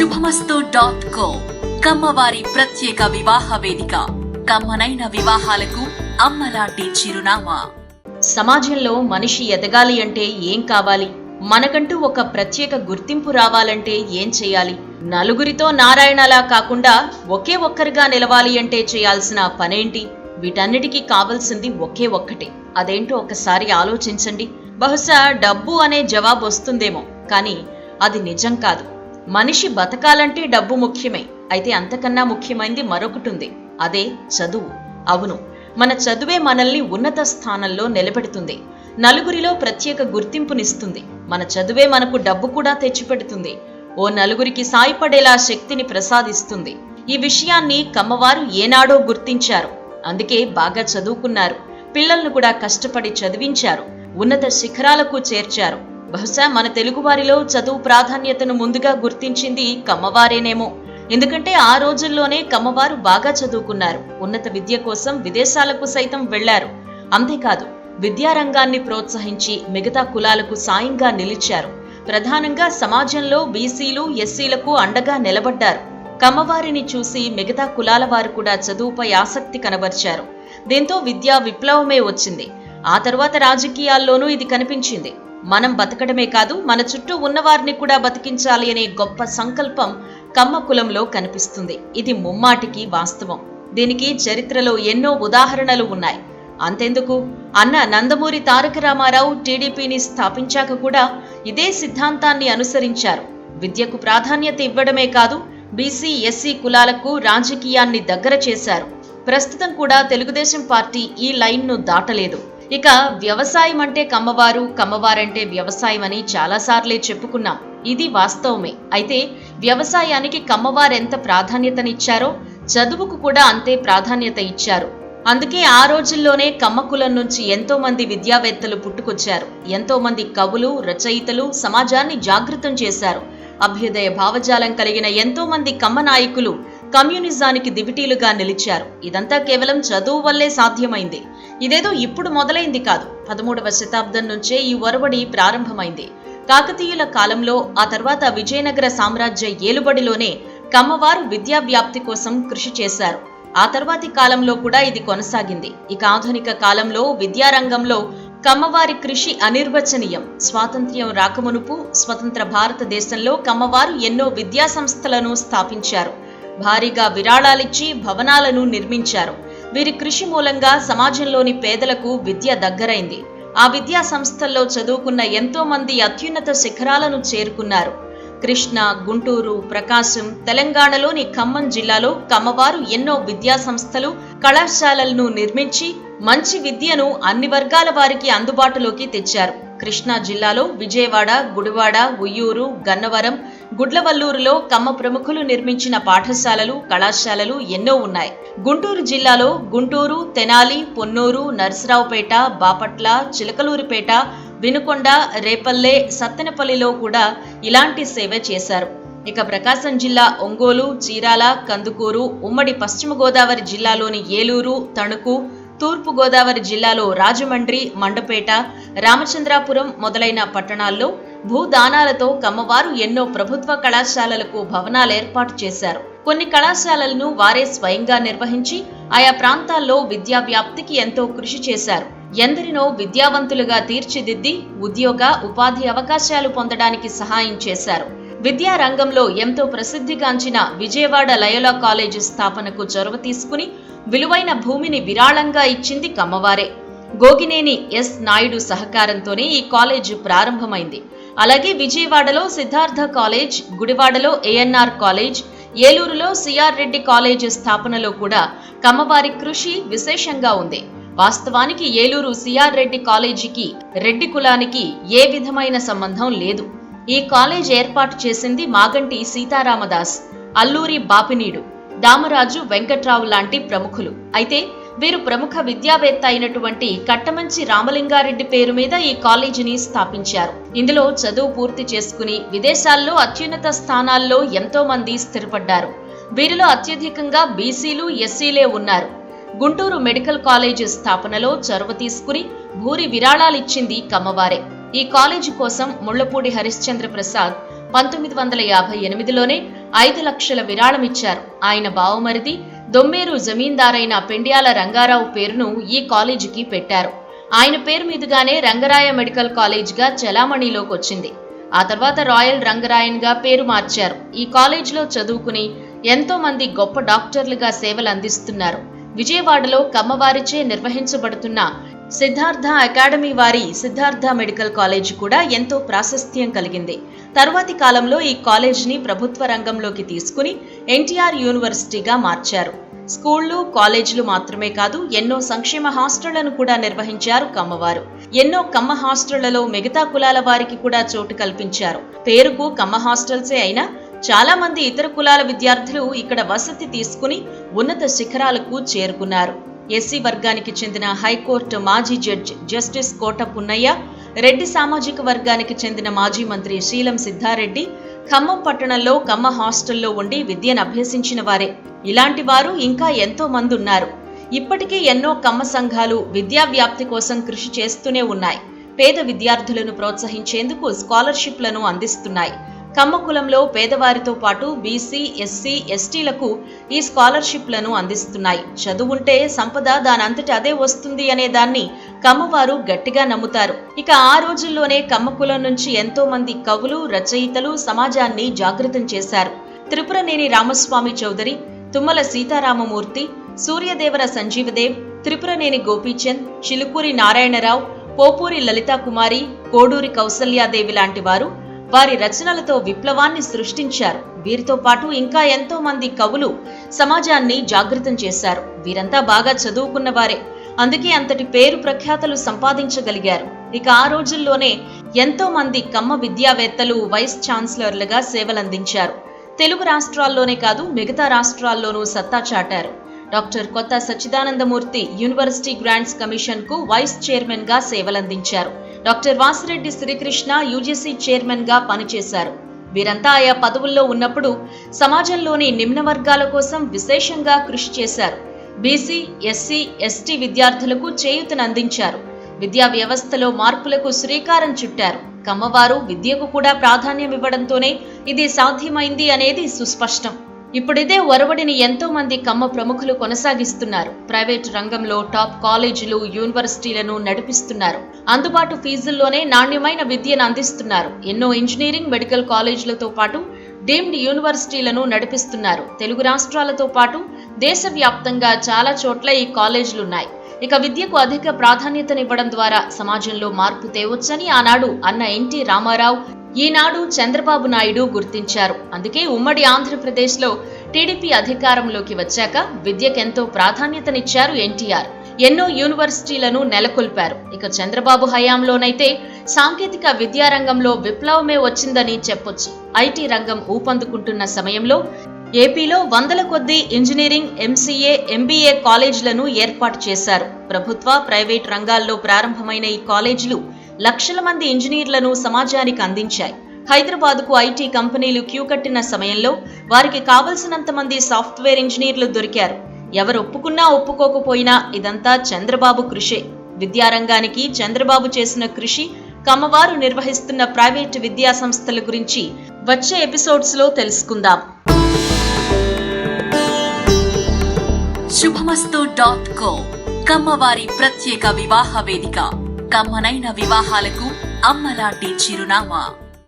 శుభమస్తు dot co కమ్మవారి ప్రత్యేక వివాహ వేదిక. కమ్మనైన వివాహాలకు అమ్మలాంటి చిరునామా. సమాజంలో మనిషి ఎదగాలి అంటే ఏం కావాలి? మనకంటూ ఒక ప్రత్యేక గుర్తింపు రావాలంటే ఏం చేయాలి? నలుగురితో నారాయణలా కాకుండా ఒకే ఒక్కరిగా నిలవాలి అంటే చేయాల్సిన పనేంటి? వీటన్నిటికీ కావలసింది ఒకే ఒక్కటే. అదేంటో ఒకసారి ఆలోచించండి. బహుశా డబ్బు అనే జవాబు వస్తుందేమో కానీ అది నిజం కాదు. మనిషి బతకాలంటే డబ్బు ముఖ్యమే. అయితే అంతకన్నా ముఖ్యమైనది మరొకటి ఉంది అదే చదువు. అవును మన చదువే మనల్ని ఉన్నత స్థానంలో నిలబెడుతుంది. నలుగురిలో ప్రత్యేక గుర్తింపునిస్తుంది. మన చదువే మనకు డబ్బు కూడా తెచ్చిపెడుతుంది. ఓ నలుగురికి సాయపడేలా శక్తిని ప్రసాదిస్తుంది. ఈ విషయాన్ని కమ్మవారు ఏనాడో గుర్తించారు. అందుకే బాగా చదువుకున్నారు. పిల్లలను కూడా కష్టపడి చదివించారు. ఉన్నత శిఖరాలకు చేర్చారు. బహుశా మన తెలుగువారిలో చదువు ప్రాధాన్యతను ముందుగా గుర్తించింది కమ్మవారేనేమో. ఎందుకంటే ఆ రోజుల్లోనే కమ్మవారు బాగా చదువుకున్నారు. ఉన్నత విద్య కోసం విదేశాలకు సైతం వెళ్ళారు. అంతేకాదు విద్యారంగాన్ని ప్రోత్సహించి మిగతా కులాలకు సాయంగా నిలిచారు. ప్రధానంగా సమాజంలో బీసీలు ఎస్సీలకు అండగా నిలబడ్డారు. కమ్మవారిని చూసి మిగతా కులాల వారు కూడా చదువుపై ఆసక్తి కనబర్చారు. దీంతో విద్యా విప్లవమే వచ్చింది. ఆ తర్వాత రాజకీయాల్లోనూ ఇది కనిపించింది. మనం బతకడమే కాదు మన చుట్టూ ఉన్నవారిని కూడా బతికించాలి అనే గొప్ప సంకల్పం కమ్మ కులంలో కనిపిస్తుంది. ఇది ముమ్మాటికి వాస్తవం. దీనికి చరిత్రలో ఎన్నో ఉదాహరణలు ఉన్నాయి. అంతెందుకు? అన్న నందమూరి తారక రామారావు టీడీపీని స్థాపించాక కూడా ఇదే సిద్ధాంతాన్ని అనుసరించారు. విద్యకు ప్రాధాన్యత ఇవ్వడమే కాదు బీసీ ఎస్సీ కులాలకు రాజకీయాన్ని దగ్గర చేశారు. ప్రస్తుతం కూడా తెలుగుదేశం పార్టీ ఈ లైన్ను దాటలేదు. ఇక వ్యవసాయం అంటే కమ్మవారు కమ్మవారంటే వ్యవసాయం అని చాలాసార్లే చెప్పుకున్నాం. ఇది వాస్తవమే. అయితే వ్యవసాయానికి కమ్మవారెంత ప్రాధాన్యతనిచ్చారో చదువుకు కూడా అంతే ప్రాధాన్యత ఇచ్చారు అందుకే ఆ రోజుల్లోనే కమ్మకులం నుంచి ఎంతో మంది విద్యావేత్తలు పుట్టుకొచ్చారు. ఎంతో మంది కవులు రచయితలు సమాజాన్ని జాగృతం చేశారు. అభ్యుదయ భావజాలం కలిగిన ఎంతో మంది కమ్మ నాయకులు కమ్యూనిజానికి దివిటీలుగా నిలిచారు. ఇదంతా కేవలం చదువు వల్లే సాధ్యమైంది. ఇదేదో ఇప్పుడు మొదలైంది కాదు. పదమూడవ శతాబ్దం నుంచే ఈ ఒరవడి ప్రారంభమైంది. కాకతీయుల కాలంలో ఆ తర్వాత విజయనగర సామ్రాజ్య ఏలుబడిలోనే కమ్మవారు విద్యా వ్యాప్తి కోసం కృషి చేశారు. ఆ తర్వాతి కాలంలో కూడా ఇది కొనసాగింది. ఇక ఆధునిక కాలంలో విద్యారంగంలో కమ్మవారి కృషి అనిర్వచనీయం. స్వాతంత్ర్యం రాకమునుపు స్వతంత్ర భారతదేశంలో కమ్మవారు ఎన్నో విద్యా సంస్థలను స్థాపించారు. భారీగా విరాళాలిచ్చి భవనాలను నిర్మించారు. వీరి కృషి మూలంగా సమాజంలోని పేదలకు విద్య దగ్గరైంది. ఆ విద్యా సంస్థల్లో చదువుకున్న ఎంతో మంది అత్యున్నత శిఖరాలను చేరుకున్నారు. కృష్ణ గుంటూరు ప్రకాశం తెలంగాణలోని ఖమ్మం జిల్లాలో కమ్మవారు ఎన్నో విద్యా సంస్థలు కళాశాలలను నిర్మించి మంచి విద్యను అన్ని వర్గాల వారికి అందుబాటులోకి తెచ్చారు. కృష్ణా జిల్లాలో విజయవాడ గుడివాడ ఉయ్యూరు గన్నవరం గుడ్లవల్లూరులో కమ్మ ప్రముఖులు నిర్మించిన పాఠశాలలు కళాశాలలు ఎన్నో ఉన్నాయి. గుంటూరు జిల్లాలో గుంటూరు తెనాలి పొన్నూరు నరసరావుపేట బాపట్ల చిలకలూరిపేట వినుకొండ రేపల్లె సత్తెనపల్లిలో కూడా ఇలాంటి సేవ చేశారు. ఇక ప్రకాశం జిల్లా ఒంగోలు చీరాల కందుకూరు ఉమ్మడి పశ్చిమ గోదావరి జిల్లాలోని ఏలూరు తణుకు తూర్పు గోదావరి జిల్లాలో రాజమండ్రి మండపేట రామచంద్రాపురం మొదలైన పట్టణాల్లో భూదానాలతో కమ్మవారు ఎన్నో ప్రభుత్వ కళాశాలలకు భవనాలు ఏర్పాటు చేశారు. కొన్ని కళాశాలలను వారే స్వయంగా నిర్వహించి ఆయా ప్రాంతాల్లో విద్యా వ్యాప్తికి ఎంతో కృషి చేశారు. ఎందరినో విద్యావంతులుగా తీర్చిదిద్ది ఉద్యోగ ఉపాధి అవకాశాలు పొందడానికి సహాయం చేశారు. విద్యా రంగంలో ఎంతో ప్రసిద్ధిగాంచిన విజయవాడ లయోలా కాలేజీ స్థాపనకు చొరవ తీసుకుని విలువైన భూమిని విరాళంగా ఇచ్చింది కమ్మవారే. గోగినేని ఎస్. నాయుడు సహకారంతోనే ఈ కాలేజ్ ప్రారంభమైంది. అలాగే విజయవాడలో సిద్ధార్థ కాలేజ్ గుడివాడలో ఏఎన్ఆర్ కాలేజ్ ఏలూరులో సిఆర్ రెడ్డి కాలేజ్ స్థాపనలో కూడా కమ్మవారి కృషి విశేషంగా ఉంది. వాస్తవానికి ఏలూరు సిఆర్ రెడ్డి కాలేజీకి రెడ్డి కులానికి ఏ విధమైన సంబంధం లేదు. ఈ కాలేజ్ ఏర్పాటు చేసింది మాగంటి సీతారామదాస్ అల్లూరి బాపినీడు దామరాజు వెంకట్రావు లాంటి ప్రముఖులు. అయితే వీరు ప్రముఖ విద్యావేత్త అయినటువంటి కట్టమంచి రామలింగారెడ్డి పేరు మీద ఈ కాలేజీని స్థాపించారు. ఇందులో చదువు పూర్తి చేసుకుని విదేశాల్లో అత్యున్నత స్థానాల్లో ఎంతో మంది స్థిరపడ్డారు. వీరిలో అత్యధికంగా బీసీలు ఎస్సీలే ఉన్నారు. గుంటూరు మెడికల్ కాలేజ్ స్థాపనలో చొరవ తీసుకుని భూరి విరాళాలిచ్చింది కమ్మవారే. ఈ కాలేజీ కోసం ముళ్ళపూడి హరిశ్చంద్ర ప్రసాద్ పంతొమ్మిది వందల యాభై ఎనిమిదిలోనే ఐదు లక్షల విరాళమిచ్చారు. ఆయన బావమరిది దొమ్మేరు జమీందారైన పెండియాల రంగారావు పేరును ఈ కాలేజీకి పెట్టారు. ఆయన పేరు మీదుగానే రంగరాయ మెడికల్ కాలేజ్గా చలామణిలోకి వచ్చింది. ఆ తర్వాత రాయల్ రంగరాయన్గా పేరు మార్చారు. ఈ కాలేజ్లో చదువుకుని ఎంతో మంది గొప్ప డాక్టర్లుగా సేవలు అందిస్తున్నారు. విజయవాడలో కమ్మవారిచే నిర్వహించబడుతున్న సిద్ధార్థ అకాడమీ వారి సిద్ధార్థ మెడికల్ కాలేజ్ కూడా ఎంతో ప్రాశస్త్యం కలిగింది. తరువాతి కాలంలో ఈ కాలేజ్ని ప్రభుత్వ రంగంలోకి తీసుకుని ఎన్టీఆర్ యూనివర్సిటీగా మార్చారు. స్కూళ్ళు కాలేజీలు మాత్రమే కాదు ఎన్నో సంక్షేమ హాస్టళ్ళను కూడా నిర్వహించారు కమ్మవారు. ఎన్నో కమ్మ హాస్టళ్ళలో మిగతా కులాల వారికి కూడా చోటు కల్పించారు. పేరుకు కమ్మ హాస్టల్సే అయినా చాలా మంది ఇతర కులాల విద్యార్థులు ఇక్కడ వసతి తీసుకుని ఉన్నత శిఖరాలకు చేరుకున్నారు. ఎస్సీ వర్గానికి చెందిన హైకోర్టు మాజీ జడ్జ్ జస్టిస్ కోట పున్నయ్య రెడ్డి సామాజిక వర్గానికి చెందిన మాజీ మంత్రి శీలం సిద్ధారెడ్డి ఖమ్మం పట్టణంలో కమ్మ హాస్టల్లో ఉండి విద్యను అభ్యసించిన వారే. ఇలాంటి వారు ఇంకా ఎంతో మంది ఉన్నారు. ఇప్పటికీ ఎన్నో కమ్మ సంఘాలు విద్యా వ్యాప్తి కోసం కృషి చేస్తూనే ఉన్నాయి. పేద విద్యార్థులను ప్రోత్సహించేందుకు స్కాలర్షిప్లను అందిస్తున్నాయి. కమ్మ కులంలో పేదవారితో పాటు బీసీ ఎస్సీ ఎస్టీలకు ఈ స్కాలర్షిప్లను అందిస్తున్నాయి. చదువుంటే సంపద దానంతటి అదే వస్తుంది అనే దాన్ని కమ్మవారు గట్టిగా నమ్ముతారు. ఇక ఆ రోజుల్లోనే కమ్మ కులం నుంచి ఎంతో మంది కవులు రచయితలు సమాజాన్ని జాగృతం చేశారు. త్రిపురనేని రామస్వామి చౌదరి తుమ్మల సీతారామమూర్తి సూర్యదేవర సంజీవదేవ్ త్రిపురనేని గోపీచంద్ చిలుకూరి నారాయణరావు పోపూరి లలితా కుమారి కోడూరి కౌసల్యాదేవి లాంటి వారు వారి రచనలతో విప్లవాన్ని సృష్టించారు. వీరితో పాటు ఇంకా ఎంతో మంది కవులు సమాజాన్ని జాగృతం చేశారు. వీరంతా బాగా చదువుకున్న వారే అందుకే అంతటి పేరు ప్రఖ్యాతలు సంపాదించగలిగారు. ఇక ఆ రోజుల్లోనే ఎంతో మంది కమ్మ విద్యావేత్తలు వైస్ ఛాన్సలర్లుగా సేవలందించారు. తెలుగు రాష్ట్రాల్లోనే కాదు మిగతా రాష్ట్రాల్లోనూ సత్తా చాటారు. Doctor Kotha Sachidanandamurthy university grants కమిషన్కు వైస్ చైర్మన్గా సేవలందించారు. డాక్టర్ వాసిరెడ్డి శ్రీకృష్ణ యూజీసీ చైర్మన్గా పనిచేశారు. వీరంతా ఆయా పదవుల్లో ఉన్నప్పుడు సమాజంలోని నిమ్న వర్గాల కోసం విశేషంగా కృషి చేశారు. బీసీ ఎస్సీ ఎస్టీ విద్యార్థులకు చేయూతనందించారు. విద్యా వ్యవస్థలో మార్పులకు శ్రీకారం చుట్టారు. కమ్మవారు విద్యకు కూడా ప్రాధాన్యం ఇవ్వడంతోనే ఇది సాధ్యమైంది అనేది సుస్పష్టం. ఇప్పుడిదే ఒరవడిని ఎంతో మంది కమ్మ ప్రముఖులు కొనసాగిస్తున్నారు. ప్రైవేట్ రంగంలో టాప్ కాలేజీలు యూనివర్సిటీలను నడిపిస్తున్నారు. అందుబాటు ఫీజుల్లోనే నాణ్యమైన విద్యను అందిస్తున్నారు. ఎన్నో ఇంజనీరింగ్ మెడికల్ కాలేజీలతో పాటు డీమ్డ్ యూనివర్సిటీలను నడిపిస్తున్నారు. తెలుగు రాష్ట్రాలతో పాటు దేశవ్యాప్తంగా చాలా చోట్ల ఈ కాలేజీలున్నాయి. ఇక విద్యకు అధిక ప్రాధాన్యతనివ్వడం ద్వారా సమాజంలో మార్పు తేవచ్చని ఆనాడు అన్న ఎన్టీ రామారావు ఈనాడు చంద్రబాబు నాయుడు గుర్తించారు. అందుకే ఉమ్మడి ఆంధ్రప్రదేశ్లో టీడీపీ అధికారంలోకి వచ్చాక విద్యకెంతో ప్రాధాన్యతనిచ్చారు ఎన్టీఆర్. ఎన్నో యూనివర్సిటీలను నెలకొల్పారు. ఇక చంద్రబాబు హయాంలోనైతే సాంకేతిక విద్యారంగంలో విప్లవమే వచ్చిందని చెప్పొచ్చు. ఐటీ రంగం ఊపందుకుంటున్న సమయంలో ఏపీలో వందల కొద్దీ ఇంజనీరింగ్ ఎంసీఏ ఎంబీఏ కాలేజీలను ఏర్పాటు చేశారు. ప్రభుత్వ ప్రైవేట్ రంగాల్లో ప్రారంభమైన ఈ కాలేజీలు లక్షల మంది ఇంజనీర్లను సమాజానికి అందించాయి. హైదరాబాద్కు ఐటీ కంపెనీలు క్యూ కట్టిన సమయంలో వారికి కావలసినంత మంది సాఫ్ట్వేర్ ఇంజనీర్లు దొరికారు. ఎవరు ఒప్పుకున్నా ఒప్పుకోకపోయినా ఇదంతా చంద్రబాబు కృషే. విద్యారంగానికి చంద్రబాబు చేసిన కృషి కమ్మవారు నిర్వహిస్తున్న ప్రైవేటు విద్యా సంస్థల గురించి వచ్చే ఎపిసోడ్స్లో తెలుసుకుందాం. శుభమస్తు డాట్ కో కమ్మవారి ప్రత్యేక వివాహ వేదిక. కమ్మనైన వివాహాలకు అమ్మలాంటి చిరునామా.